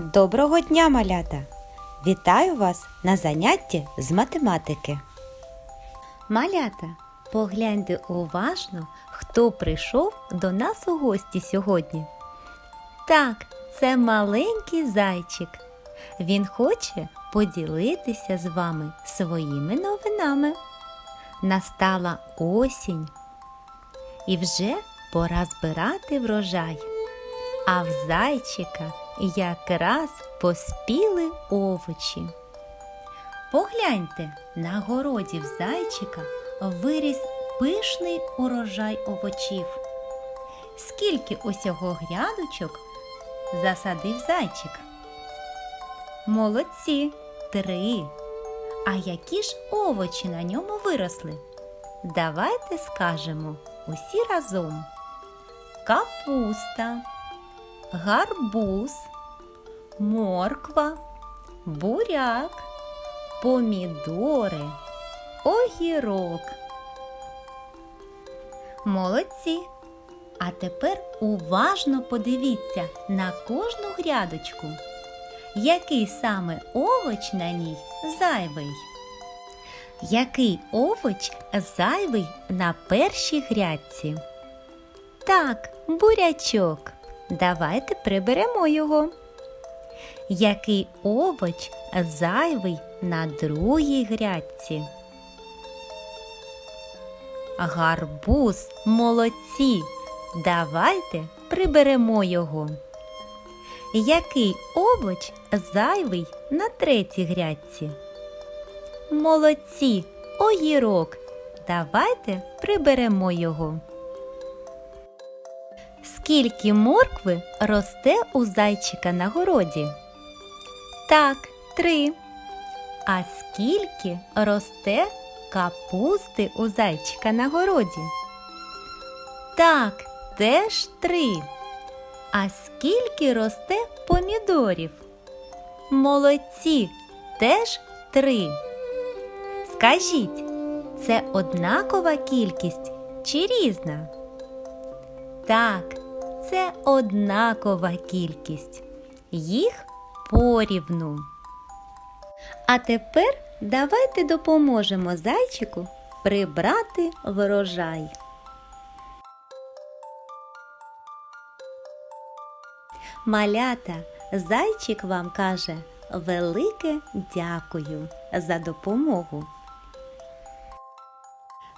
Доброго дня, малята! Вітаю вас на занятті з математики. Малята, погляньте уважно, хто прийшов до нас у гості сьогодні. Так, це маленький зайчик. Він хоче поділитися з вами своїми новинами. Настала осінь, і вже пора збирати врожай. А в зайчика якраз поспіли овочі. Погляньте, на городі в зайчика виріс пишний урожай овочів. Скільки усього грядочок засадив зайчик? Молодці, три. А які ж овочі на ньому виросли? Давайте скажемо усі разом. Капуста, гарбуз, морква, буряк, помідори, огірок. Молодці. А тепер уважно подивіться на кожну грядочку. Який саме овоч на ній зайвий? Який овоч зайвий на першій грядці? Так, бурячок. Давайте приберемо його. Який овоч зайвий на другій грядці? Гарбуз молодці. Давайте приберемо його. Який овоч зайвий на третій грядці? Молодці, огірок. Давайте приберемо його. Скільки моркви росте у зайчика на городі? Так, три. А скільки росте капусти у зайчика на городі? Так, теж три. А скільки росте помідорів? Молодці, теж три. Скажіть, це однакова кількість чи різна? Так, це однакова кількість. Їх порівну. А тепер давайте допоможемо зайчику прибрати врожай. Малята, зайчик вам каже велике дякую за допомогу.